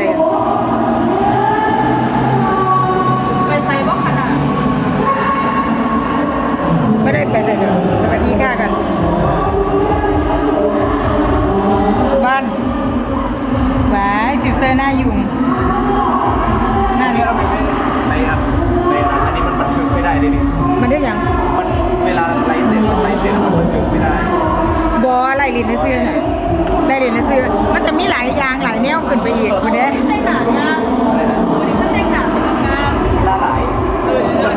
ซ็น วขึ้นไปอีกคุณเด้เต้นหนางามวันนี้ก็เต้นหนาเป็นงามเวลาไหลเออเลิศ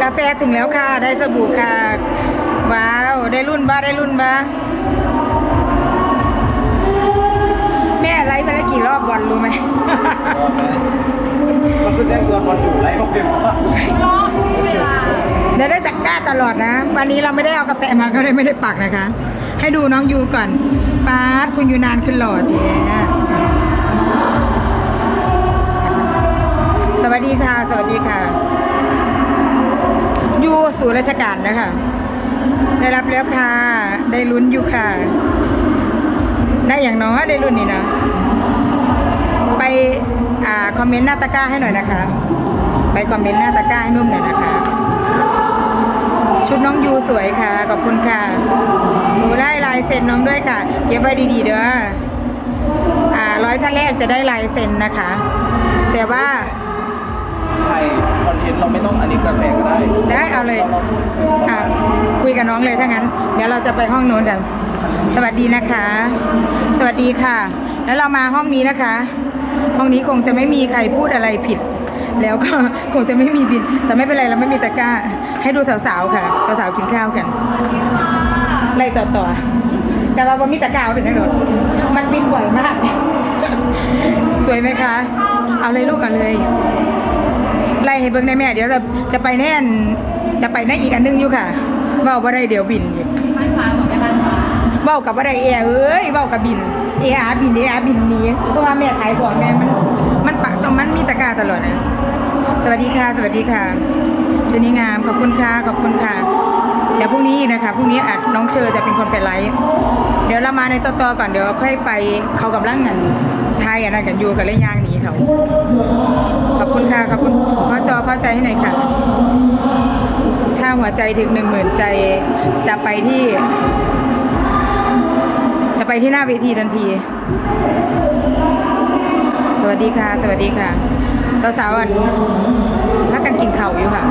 กาแฟถึงแล้วค่ะ ได้สบู่ค่ะ ว้าว ได้รุ่นบ้าได้รุ่นบ้าแม่ไลฟ์ไปแล้วกี่รอบบอลรู้ไหมมันคือแจ้งเตือนวันอยู่ไลฟ์โอเคว่ารอบเวลาเดี๋ยวได้จักก้าตลอดนะ วันนี้เราไม่ได้เอากาแฟมาก็เลยไม่ได้ปักนะคะ ให้ดูน้องยูก่อนปาร์ตคุณยูนานขึ้นหล่อเที วัสดีค่ะ สวัสดีค่ะยูสู่ราชการนะคะ ได้รับแล้วค่ะ ได้ลุ้นอยู่ค่ะ ได้อย่างน้อยได้รุ่นนี้นะ ไปอ่าคอมเมนต์หน้าตะกร้าให้หน่อยนะคะ ไปคอมเมนต์หน้าตะกร้าให้นุ่มหน่อยนะคะ ชุดน้องยูสวยค่ะ ขอบคุณค่ะ หนูได้ลายเซ็นน้องด้วยค่ะ เก็บไว้ดีๆเด้ออ่าร้อยท่านแรกจะได้ลายเซ็นนะคะ แต่ว่า ไทยคอนเทนต์เราไม่ต้องอันนี้กาแฟก็ได้ได้เอาเลยอ่าคุยกับน้องเลยถ้างั้น เดี๋ยวเราจะไปห้องโน้นกัน สวัสดีนะคะ สวัสดีค่ะ แล้วเรามาห้องนี้นะคะ ห้องนี้คงจะไม่มีใครพูดอะไรผิด แล้วก็ คงจะไม่มีบิน แต่ไม่เป็นไรเราไม่มีตะกร้า ให้ดูสาวๆค่ะ สาวๆกินข้าวกันไล่ต่อต่อแต่ว่าบ่มีตะกร้าเอาถึงนักโดดมันบินบ่อยมาก สวยไหมคะ เอาเลยลูกเอาเลย ไล่ให้เบิ่งได้แม่ เดี๋ยวจะจะไปแน่นจะไปแน่อีกอันนึงอยู่ค่ะเว้าบ่ได้เดี๋ยวบินอีกบ้าบอกไปบ้านฟ้าเว้ากับบ่ได้แอร์เอ้ยเว้ากับบินเออาบินเออาบินนี้เพราะว่าแม่ขายของแม่มันมันปะตองมันมีตะกร้าตลอดนะสวัสดีค่ะ สวัสดีค่ะชุดนี้งามขอบคุณค่ะขอบคุณค่ะเดี๋ยวพรุ่งนี้นะคะพรุ่งนี้อาจน้องเชอจะเป็นคนไปไลฟ์เดี๋ยวเรามาในต่อๆก่อนเดี๋ยวค่อยไปเขากำลังกันไทยอันนั้นกันอยู่กับเล่นย่างนี้เขา คุณค่ะ ขอบคุณขอจอเข้าใจให้หน่อยค่ะ ถ้าหัวใจถึงหนึ่งหมื่นใจจะไปที่ จะไปที่หน้าเวทีทันที สวัสดีค่ะ สวัสดีค่ะ สาวๆอันพักกันกินเข่าอยู่ค่ะ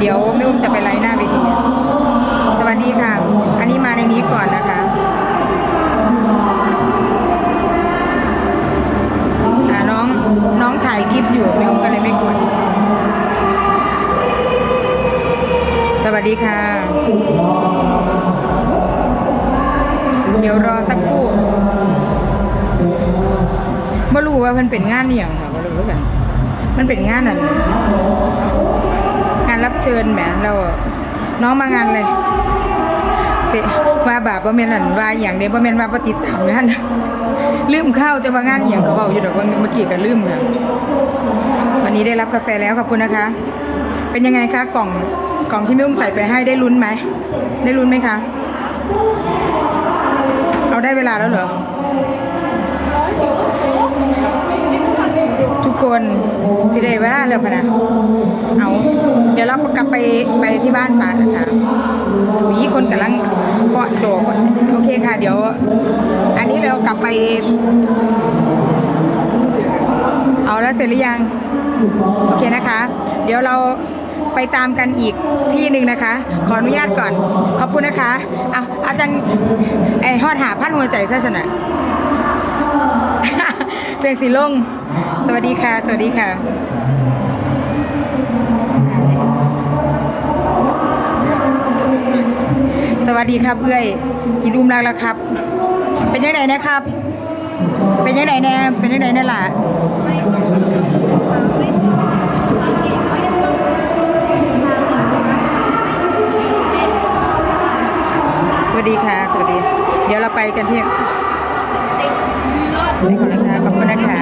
เดี๋ยวแม่อุ้มจะไปไลฟ์หน้าเวทีสวัสดีค่ะ อันนี้มาในนี้ก่อนนะคะน้องน้องถ่ายคลิปอยู่แม่อุ้มก็เลยไม่กดสวัสดีค่ะ เดี๋ยวรอสักครู่ไม่รู้ว่ามันเป็นงานอหย่างค่ะไม่รู้กัน มันเป็นงานอะไร รับเชิญแหมเราน้องมางานเลยเสว่าบาปบ่แม่นอั่นว่าอย่างเดียวบ่แม่นว่าบ่ติตามงานลืมข้าวจะว่างานอหย่างเขาเว้าอยู่ดอกว่าเมื่อกี้ก็ลืมค่ะวันนี้ได้รับกาแฟแล้วขอบคุณนะคะ เป็นยังไงคะกล่องกล่องที่ม่อุ้มใส่ไปให้ได้ลุ้นไหมได้ลุ้นไหมคะ เอาได้เวลาแล้วเหรอ ทุก คนสิได้เวลาแล้วพะนะเอาเดี๋ยวเรากลับไปไปที่บ้านฟ้านะคะวีคนกำลังเคาะโจกโอเคค่ะ เดี๋ยว อันนี้เรากลับไป เอาแล้วเสร็จหรือยัง โอเคนะคะ เดี๋ยวเราไปตามกันอีกที่หนึ่งนะคะ ขออนุญาตก่อน ขอบคุณนะคะ เอาอาจารย์ไอฮอดหาพันหัวใจซะสนะ เจงสีลง สวัสดีค่ะ สวัสดีค่ะ สวัสดีครับเอ้ยกินอุ้มรักแล้วครับ เป็นยังไงนะครับ เป็นยังไงแน่เป็นยังไงแน่ล่ะไม่ไม่ไม่ต้องวัสดีค่ะ สวัสดี เดี๋ยวเราไปกันที่ นี่ขอบคุณนะคะขอบคุณนะคะ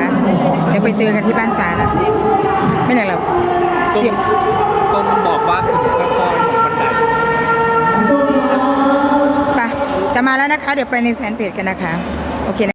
เดี๋ยวไปเจอกันที่บ้านสานะไม่ไหนหรอกตรงตรงบอกว่าถึงค่อยๆลงบันไดไปจะมาแล้วนะคะ เดี๋ยวไปในแฟนเพจกันนะคะ โอเคนะ